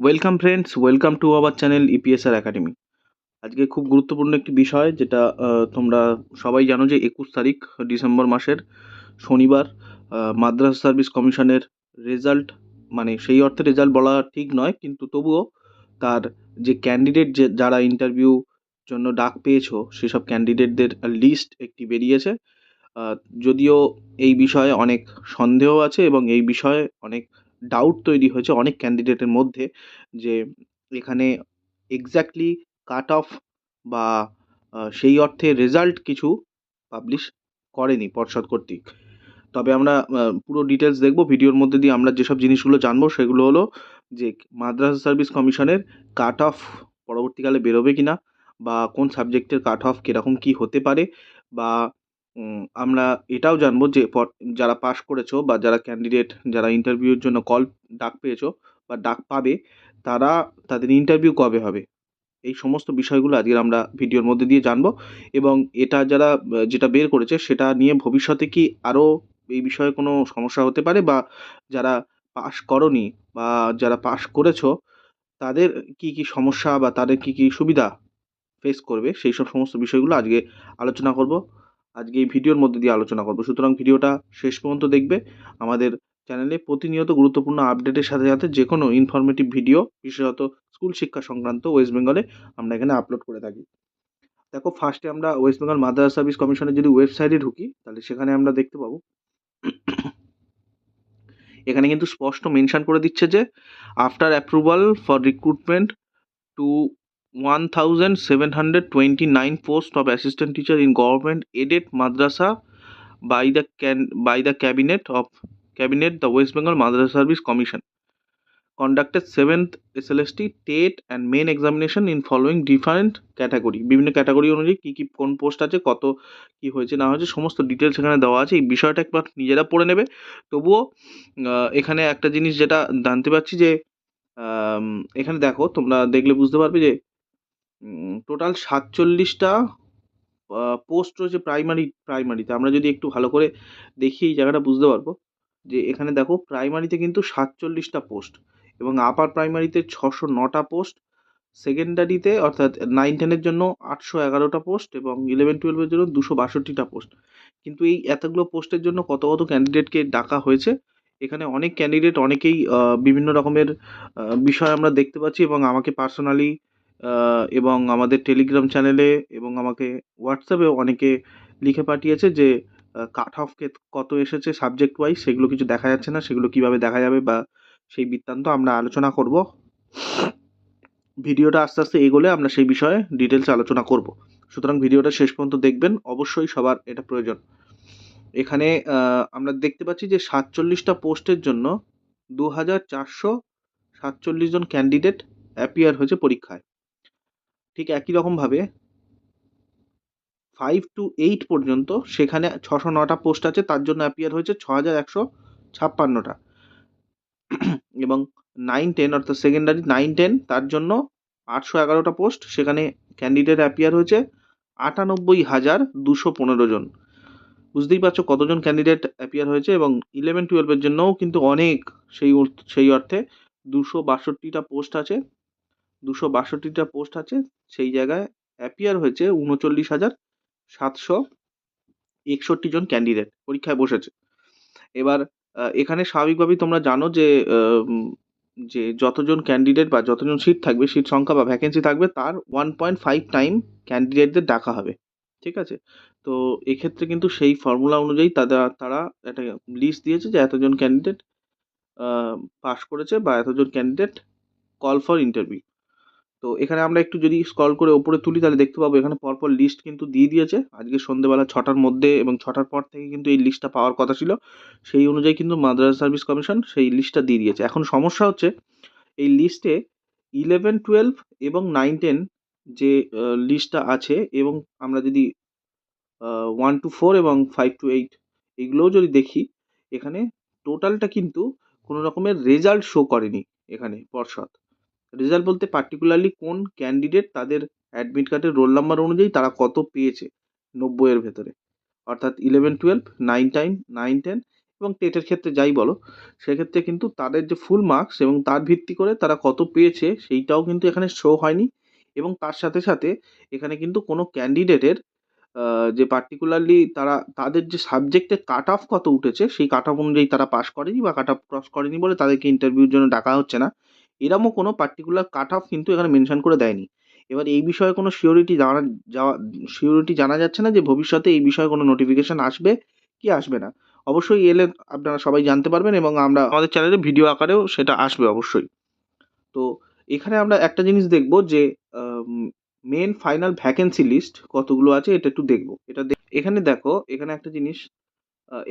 Welcome friends welcome to our channel EPSR academy আজকে খুব গুরুত্বপূর্ণ একটি বিষয়, যেটা তোমরা সবাই জানো যে একুশ তারিখ, ডিসেম্বর মাসের শনিবার মাদ্রাসা সার্ভিস কমিশনের রেজাল্ট মানে সেই অর্থে রেজাল্ট বলা ঠিক নয়, কিন্তু তবুও তার যে ক্যান্ডিডেট যে, যারা ইন্টারভিউ জন্য ডাক পেয়েছ, সেসব ক্যান্ডিডেটদের লিস্ট একটি বেরিয়েছে। যদিও এই বিষয়ে অনেক সন্দেহ আছে এবং এই বিষয়ে অনেক ডাউট তৈরি হয়েছে অনেক ক্যান্ডিডেটের মধ্যে যে এখানে এক্স্যাক্টলি কাট অফ বা সেই অর্থে রেজাল্ট কিছু পাবলিশ করেনি পর্ষদ কর্তৃক। তবে আমরা পুরো ডিটেলস দেখব ভিডিওর মধ্যে দিয়ে আমরা যেসব জিনিসগুলো জানব সেগুলো হলো যে মাদ্রাসা সার্ভিস কমিশনের কাট অফ পরবর্তীকালে বেরোবে কিনা বা কোন সাবজেক্টের কাট অফ কীরকম কী হতে পারে বা আমরা এটাও জানব যে যারা পাশ করেছ বা যারা ক্যান্ডিডেট যারা ইন্টারভিউর জন্য কল ডাক পেয়েছ বা ডাক পাবে, তারা তাদের ইন্টারভিউ কবে হবে? এই সমস্ত বিষয়গুলো আজকে আমরা ভিডিওর মধ্যে দিয়ে জানব এবং এটা যারা, যেটা বের করেছে সেটা নিয়ে ভবিষ্যতে কি আরও এই বিষয়ে কোনো সমস্যা হতে পারে বা যারা পাশ করনি বা যারা পাশ করেছ, তাদের কি কি সমস্যা বা তাদের কি কি সুবিধা ফেস করবে? সেই সব সমস্ত বিষয়গুলো আজকে আলোচনা করব। আজকে এই ভিডিওর মধ্যে দিয়ে আলোচনা করব। সুতরাং ভিডিওটা শেষ পর্যন্ত দেখবে। আমাদের চ্যানেলে প্রতিনিয়ত গুরুত্বপূর্ণ আপডেটের সাথে সাথে যে কোনো ইনফরমেটিভ ভিডিও বিশেষত স্কুল শিক্ষা সংক্রান্ত ওয়েস্ট বেঙ্গলে আমরা এখানে আপলোড করে থাকি। দেখো ফার্স্টে আমরা ওয়েস্ট বেঙ্গল মাদ্রাসা সার্ভিস কমিশনের যদি ওয়েবসাইটে ঢুকি, তাহলে সেখানে আমরা দেখতে পাবো। এখানে কিন্তু স্পষ্ট মেনশন করে দিচ্ছে যে after approval for recruitment two one thousand seven hundred twenty nine post of assistant teacher in government aided madrasa by the can by the cabinet of cabinet the West Bengal madrasa service commission conducted seventh SLST TET and main examination in following different category বিভিন্ন category অনুযায়ী কী কী, কোন post আছে, কত কী হয়েছে, না হয়েছে, সমস্ত ডিটেলস এখানে দেওয়া আছে। এই বিষয়টা একবার নিজেরা পড়ে নেবে। তবুও এখানে একটা জিনিস যেটা জানতে পারছি যে এখানে দেখো, তোমরা দেখলে বুঝতে পারবে যে টোটাল সাতচল্লিশটা পোস্ট রয়েছে প্রাইমারি প্রাইমারিতে আমরা যদি একটু ভালো করে দেখি এই জায়গাটা বুঝতে পারব যে এখানে দেখো প্রাইমারিতে কিন্তু সাতচল্লিশটা পোস্ট এবং আপার প্রাইমারিতে ছশো নটা পোস্ট সেকেন্ডারিতে অর্থাৎ নাইন টেনের জন্য আটশো এগারোটা পোস্ট এবং ইলেভেন টুয়েলভের জন্য দুশো বাষট্টিটা পোস্ট কিন্তু এই এতগুলো পোস্টের জন্য কত কত ক্যান্ডিডেটকে ডাকা হয়েছে? এখানে অনেক ক্যান্ডিডেট অনেকেই বিভিন্ন রকমের বিষয় আমরা দেখতে পাচ্ছি এবং আমাকে পার্সোনালি এবং আমাদের টেলিগ্রাম চ্যানেলে এবং আমাকে হোয়াটসঅ্যাপেও অনেকে লিখে পাঠিয়েছে যে কাট অফ কত এসেছে সাবজেক্ট ওয়াইজ সেগুলো কিছু দেখা যাচ্ছে না, সেগুলো কীভাবে দেখা যাবে বা সেই বৃত্তান্ত আমরা আলোচনা করব। ভিডিওটা আস্তে আস্তে এগোলে আমরা সেই বিষয়ে ডিটেলস আলোচনা করব। সুতরাং ভিডিওটা শেষ পর্যন্ত দেখবেন, অবশ্যই সবার এটা প্রয়োজন। এখানে আমরা দেখতে পাচ্ছি যে সাতচল্লিশটা পোস্টের জন্য দু হাজার চারশো সাতচল্লিশ জন ক্যান্ডিডেট অ্যাপিয়ার হয়েছে পরীক্ষায়। ঠিক একই রকমভাবে ফাইভ টু এইট পর্যন্ত সেখানে ছশো নটা পোস্ট আছে, তার জন্য অ্যাপিয়ার হয়েছে ছ হাজার একশো ছাপ্পান্নটা। এবং নাইন টেন অর্থাৎ সেকেন্ডারি নাইন টেন তার জন্য আটশো এগারোটা পোস্ট সেখানে ক্যান্ডিডেট অ্যাপিয়ার হয়েছে আটানব্বই হাজার দুশো পনেরো জন। বুঝতেই পারছ কতজন ক্যান্ডিডেট অ্যাপিয়ার হয়েছে এবং ইলেভেন টুয়েলভের জন্যও কিন্তু অনেক সেই সেই অর্থে দুশো বাষট্টিটা পোস্ট আছে। দুশো বাষট্টিটা পোস্ট আছে, সেই জায়গায় অ্যাপিয়ার হয়েছে উনচল্লিশ হাজার সাতশো একষট্টি জন ক্যান্ডিডেট পরীক্ষায় বসেছে। এবার এখানে স্বাভাবিকভাবেই তোমরা জানো যে যে যতজন ক্যান্ডিডেট বা যতজন সিট থাকবে সিট সংখ্যা বা ভ্যাকেন্সি থাকবে, তার ওয়ান পয়েন্ট ফাইভ টাইম ক্যান্ডিডেটদের ডাকা হবে। ঠিক আছে? তো এক্ষেত্রে কিন্তু সেই ফর্মুলা অনুযায়ী তারা তারা একটা লিস্ট দিয়েছে যে এতজন ক্যান্ডিডেট পাস করেছে বা এতজন ক্যান্ডিডেট কল ফর ইন্টারভিউ তো এখানে আমরা একটু যদি স্ক্রল করে ওপরে তুলি, তাহলে দেখতে পাবো এখানে পরপর লিস্ট কিন্তু দিয়ে দিয়েছে। আজকে সন্ধ্যেবেলা ছটার মধ্যে এবং ছটার পর থেকে কিন্তু এই লিস্টটা পাওয়ার কথা ছিল। সেই অনুযায়ী কিন্তু মাদ্রাসা সার্ভিস কমিশন সেই লিস্টটা দিয়ে দিয়েছে। এখন সমস্যা হচ্ছে, এই লিস্টে ইলেভেন টুয়েলভ এবং নাইন টেন যে লিস্টটা আছে এবং আমরা যদি ওয়ান টু ফোর এবং ফাইভ টু এইট এগুলোও যদি দেখি, এখানে টোটালটা কিন্তু কোনো রকমের রেজাল্ট শো করেনি এখানে পর্ষদ। রেজাল্ট বলতে পার্টিকুলারলি কোন ক্যান্ডিডেট তাদের অ্যাডমিট কার্ডের রোল নাম্বার অনুযায়ী তারা কত পেয়েছে নব্বইয়ের ভেতরে। অর্থাৎ eleven twelve nine time nine ten এবং টেটের ক্ষেত্রে যাই বলো, সেক্ষেত্রে কিন্তু তাদের যে ফুল মার্কস এবং তার ভিত্তি করে তারা কত পেয়েছে সেইটাও কিন্তু এখানে শো হয়নি এবং তার সাথে সাথে এখানে কিন্তু কোনো ক্যান্ডিডেটের যে পার্টিকুলারলি তারা, তাদের যে সাবজেক্টে কাট অফ কত উঠেছে সেই কাট অফ অনুযায়ী তারা পাস করেনি বা কাট অফ ক্রস করেনি বলে তাদেরকে ইন্টারভিউর জন্য ডাকা হচ্ছে না। এরমও কোনো পার্টিকুলার কাট অফ কিন্তু এখানে মেনশন করে দেয়নি। এবার এই বিষয়ে কোনো শিওরিটি জানা যাওয়া শিওরিটি জানা যাচ্ছে না যে ভবিষ্যতে এই বিষয়ে কোনো নোটিফিকেশন আসবে কি আসবে না। অবশ্যই এলে আপনারা সবাই জানতে পারবেন এবং আমরা আমাদের চ্যানেলে ভিডিও আকারেও সেটা আসবে অবশ্যই। তো এখানে আমরা একটা জিনিস দেখব যে মেন ফাইনাল ভ্যাকেন্সি লিস্ট কতগুলো আছে এটা একটু দেখব। এটা এখানে দেখো, এখানে একটা জিনিস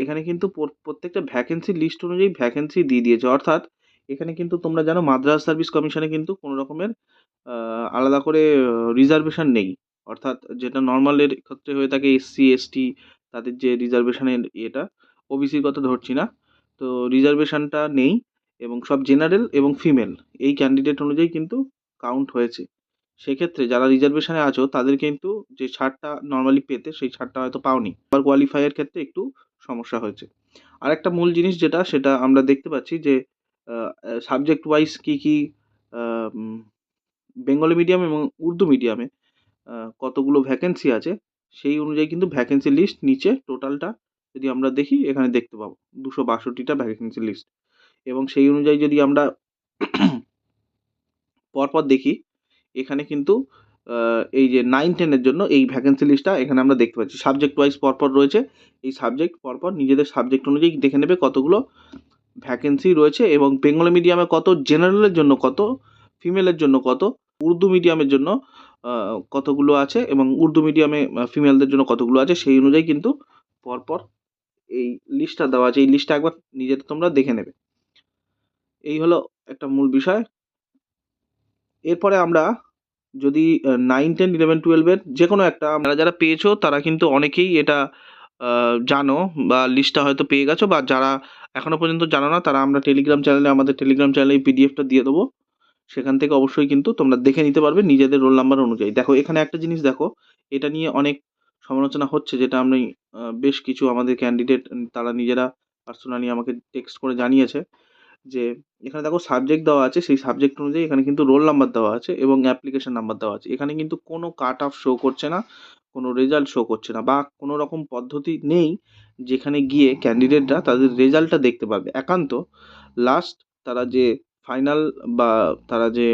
এখানে কিন্তু প্রত্যেকটা ভ্যাকেন্সি লিস্ট অনুযায়ী ভ্যাকেন্সি দিয়ে দিয়েছে। অর্থাৎ এখানে কিন্তু তোমরা জানো মাদ্রাস সার্ভিস কমিশনে কিন্তু কোনো রকমের আলাদা করে রিজার্ভেশন নেই। অর্থাৎ যেটা নর্মালের ক্ষেত্রে হয়ে থাকে এসসি এসটি তাদের যে রিজার্ভেশনের ইয়েটা ওবিসির কথা ধরছি না। তো রিজার্ভেশনটা নেই এবং সব জেনারেল এবং ফিমেল এই ক্যান্ডিডেট অনুযায়ী কিন্তু কাউন্ট হয়েছে। সেক্ষেত্রে যারা রিজার্ভেশনে আছো, তাদের কিন্তু যে ছাড়টা নর্মালি পেতে, সেই ছাড়টা হয়তো পাওনি। আবার কোয়ালিফাইয়ের ক্ষেত্রে একটু সমস্যা হয়েছে। আর একটা মূল জিনিস যেটা, সেটা আমরা দেখতে পাচ্ছি যে সাবজেক্ট ওয়াইজ কী কী বেঙ্গলি মিডিয়াম এবং উর্দু মিডিয়ামে কতগুলো ভ্যাকেন্সি আছে, সেই অনুযায়ী কিন্তু ভ্যাকেন্সি লিস্ট নিচে টোটালটা যদি আমরা দেখি, এখানে দেখতে পাবো, দুশো বাষট্টিটা ভ্যাকেন্সি লিস্ট এবং সেই অনুযায়ী যদি আমরা পরপর দেখি, এখানে কিন্তু এই যে নাইন টেনের জন্য এই ভ্যাকেন্সি লিস্টটা এখানে আমরা দেখতে পাচ্ছি। সাবজেক্ট ওয়াইজ পরপর রয়েছে, এই সাবজেক্ট পরপর নিজেদের সাবজেক্ট অনুযায়ী দেখে নেবে কতগুলো ভ্যাকেন্সি রয়েছে এবং বেঙ্গলি মিডিয়ামে কত জেনারেলের জন্য কত ফিমেলের জন্য কত, উর্দু মিডিয়ামের জন্য কতগুলো আছে এবং উর্দু মিডিয়ামে ফিমেলদের জন্য কতগুলো আছে সেই অনুযায়ী কিন্তু পরপর এই লিস্টটা দেওয়া আছে। এই লিস্টটা একবার নিজেদের তোমরা দেখে নেবে। এই হলো একটা মূল বিষয়। এরপরে আমরা যদি নাইন টেন ইলেভেন টুয়েলভের যে কোনো একটা আমরা যারা পেয়েছ তারা কিন্তু অনেকেই এটা জানো বা লিস্টটা হয়তো পেয়ে গেছো বা যারা এখনও পর্যন্ত জানো না, তারা আমরা টেলিগ্রাম চ্যানেলে আমাদের টেলিগ্রাম চ্যানেলে এই পিডিএফটা দিয়ে দেবো। সেখান থেকে অবশ্যই কিন্তু তোমরা দেখে নিতে পারবে নিজেদের রোল নাম্বার অনুযায়ী। দেখো, এখানে একটা জিনিস দেখো, এটা নিয়ে অনেক সমালোচনা হচ্ছে যেটা আমি বেশ কিছু আমাদের ক্যান্ডিডেট তারা নিজেরা পার্সোনালি আমাকে টেক্সট করে জানিয়েছে। যে এখানে দেখো সাবজেক্ট দেওয়া আছে, সেই সাবজেক্ট অনুযায়ী এখানে কিন্তু রোল নাম্বার দেওয়া আছে এবং অ্যাপ্লিকেশন নাম্বার দেওয়া আছে। এখানে কিন্তু কোনো কাট অফ শো করছে না, কোনো রেজাল্ট শো করছে না বা কোনো রকম পদ্ধতি নেই যেখানে গিয়ে ক্যান্ডিডেটরা তাদের রেজাল্টটা দেখতে পারবে। একান্ত লাস্ট তারা যে ফাইনাল বা তারা যে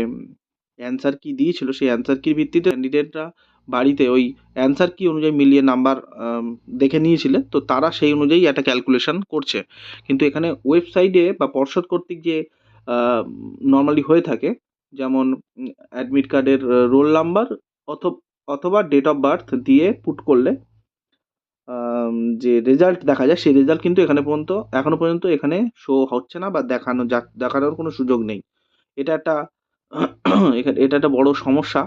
অ্যান্সার কি দিয়েছিল, সেই অ্যান্সার কির ভিত্তিতে ক্যান্ডিডেটরা বাড়িতে ওই অ্যান্সার কি অনুযায়ী মিলিয়ে নাম্বার দেখে নিয়েছিলে, তো তারা সেই অনুযায়ী একটা ক্যালকুলেশন করছে। কিন্তু এখানে ওয়েবসাইটে বা পর্ষদ কর্তৃক যে নর্মালি হয়ে থাকে, যেমন অ্যাডমিট কার্ডের রোল নাম্বার অথবা ডেট অফ বার্থ দিয়ে পুট করলে যে রেজাল্ট দেখা যায়, সেই রেজাল্ট কিন্তু এখানে পর্যন্ত এখনও পর্যন্ত এখানে শো হচ্ছে না বা দেখানো দেখানোর কোনো সুযোগ নেই। এটা একটা এটা একটা বড় সমস্যা।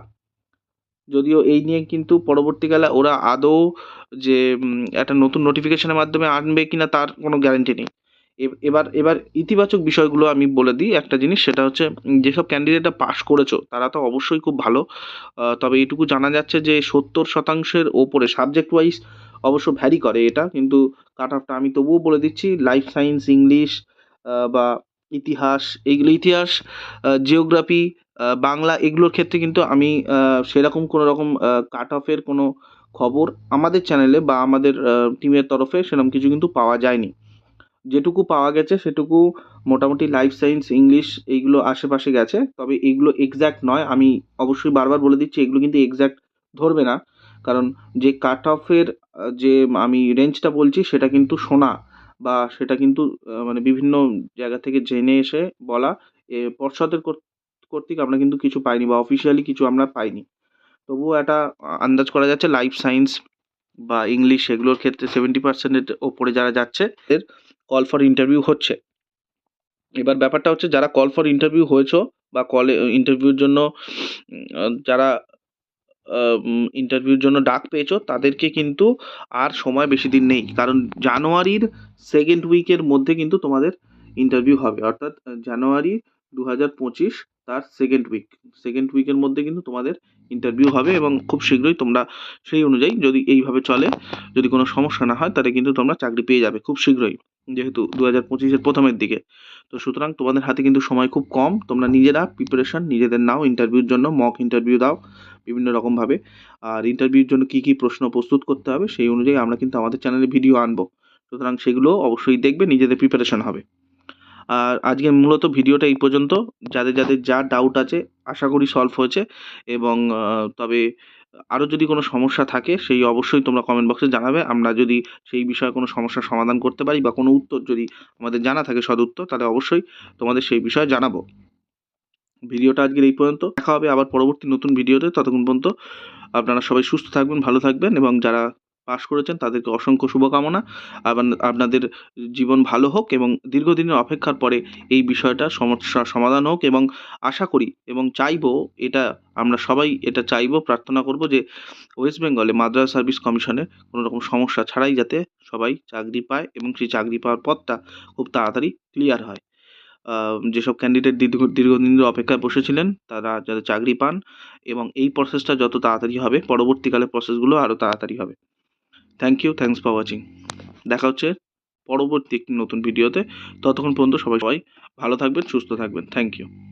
যদিও এই নিয়ে কিন্তু পরবর্তীকালে ওরা আদৌ যে একটা নতুন নোটিফিকেশনের মাধ্যমে আনবে কিনা তার কোনো গ্যারান্টি নেই। এবার এবার ইতিবাচক বিষয়গুলো আমি বলে দিই একটা জিনিস, সেটা হচ্ছে যেসব ক্যান্ডিডেটরা পাশ করেছ, তারা তো অবশ্যই খুব ভালো। তবে এইটুকু জানা যাচ্ছে যে, সত্তর শতাংশের ওপরে সাবজেক্ট ওয়াইজ অবশ্য ভ্যারি করে এটা, কিন্তু কাট অফটা আমি তবুও বলে দিচ্ছি লাইফ সায়েন্স ইংলিশ বা ইতিহাস, এইগুলো ইতিহাস জিওগ্রাফি বাংলা এগুলোর ক্ষেত্রে কিন্তু আমি সেরকম কোনো রকম কাট অফের কোনো খবর আমাদের চ্যানেলে বা আমাদের টিমের তরফে সেরকম কিছু কিন্তু পাওয়া যায়নি। যেটুকু পাওয়া গেছে সেটুকু মোটামুটি লাইফ সায়েন্স ইংলিশ এইগুলো আশেপাশে গেছে। তবে এগুলো এক্স্যাক্ট নয়, আমি অবশ্যই বারবার বলে দিচ্ছি, এগুলো কিন্তু এক্স্যাক্ট ধরবে না। কারণ যে কাট অফের যে আমি রেঞ্জটা বলছি সেটা কিন্তু শোনা বা সেটা কিন্তু মানে বিভিন্ন জায়গা থেকে জেনে এসে বলা, এ পর্ষদের কর্তৃক আমরা কিন্তু কিছু পাইনি বা অফিসিয়ালি কিছু আমরা পাইনি। তবুও একটা আন্দাজ করা যাচ্ছে লাইফ সায়েন্স বা ইংলিশ এগুলোর ক্ষেত্রে সেভেন্টি পার্সেন্টের ওপরে যারা যাচ্ছে এর কল ফর ইন্টারভিউ হচ্ছে। এবার ব্যাপারটা হচ্ছে যারা কল ফর ইন্টারভিউ হয়েছো বা কলে ইন্টারভিউর জন্য যারা ইন্টারভিউর জন্য ডাক পেয়েছ, তাদেরকে কিন্তু আর সময় বেশি দিন নেই। কারণ জানুয়ারির সেকেন্ড উইকের মধ্যে কিন্তু তোমাদের ইন্টারভিউ হবে। অর্থাৎ জানুয়ারি দু হাজার পঁচিশ তার সেকেন্ড উইক সেকেন্ড উইকের মধ্যে কিন্তু তোমাদের ইন্টারভিউ হবে এবং খুব শীঘ্রই তোমরা সেই অনুযায়ী যদি এইভাবে চলে, যদি কোনো সমস্যা না হয়, তাহলে কিন্তু তোমরা চাকরি পেয়ে যাবে খুব শীঘ্রই, যেহেতু দু হাজার পঁচিশের প্রথমের দিকে। তো সুতরাং তোমাদের হাতে কিন্তু সময় খুব কম, তোমরা নিজেরা প্রিপারেশান নিজেদের নাও ইন্টারভিউর জন্য মক ইন্টারভিউ দাও, বিভিন্ন রকমভাবে। আর ইন্টারভিউর জন্য কী কী প্রশ্ন প্রস্তুত করতে হবে, সেই অনুযায়ী আমরা কিন্তু আমাদের চ্যানেলে ভিডিও আনব। সুতরাং সেগুলো অবশ্যই দেখবে, নিজেদের প্রিপারেশান হবে। আর আজকে মূলত ভিডিওটা এই পর্যন্ত। যাদের যাদের যা ডাউট আছে, আশা করি সলভ হয়েছে এবং তবে আরও যদি কোনো সমস্যা থাকে, সেই অবশ্যই তোমরা কমেন্ট বক্সে জানাবে। আমরা যদি সেই বিষয়ে কোনো সমস্যার সমাধান করতে পারি বা কোনো উত্তর যদি আমাদের জানা থাকে সদ উত্তর, তাহলে অবশ্যই তোমাদের সেই বিষয়ে জানাব। ভিডিওটা আজকের এই পর্যন্ত। দেখা হবে আবার পরবর্তী নতুন ভিডিওতে। ততক্ষণ পর্যন্ত আপনারা সবাই সুস্থ থাকবেন, ভালো থাকবেন এবং যারা পাস করেছেন, তাদেরকে অসংখ্য শুভকামনা। আপনাদের জীবন ভালো হোক এবং দীর্ঘদিনের অপেক্ষার পরে এই বিষয়টা সমস্যার সমাধান হোক এবং আশা করি এবং চাইব এটা, আমরা সবাই এটা চাইব, প্রার্থনা করব যে ওয়েস্ট বেঙ্গলে মাদ্রাসা সার্ভিস কমিশনের কোনো রকম সমস্যা ছাড়াই যাতে সবাই চাকরি পায় এবং সেই চাকরি পাওয়ার পথটা খুব তাড়াতাড়ি ক্লিয়ার হয়। যেসব ক্যান্ডিডেট দীর্ঘ দীর্ঘদিন অপেক্ষায় বসেছিলেন, তারা যাতে চাকরি পান এবং এই প্রসেসটা যত তাড়াতাড়ি হবে, পরবর্তীকালে প্রসেসগুলো আরও তাড়াতাড়ি হবে। Thank you thanks for watching দেখা হচ্ছে পরবর্তী একটি নতুন ভিডিওতে ততক্ষণ পর্যন্ত সবাই সবাই ভালো থাকবেন, সুস্থ থাকবেন। Thank you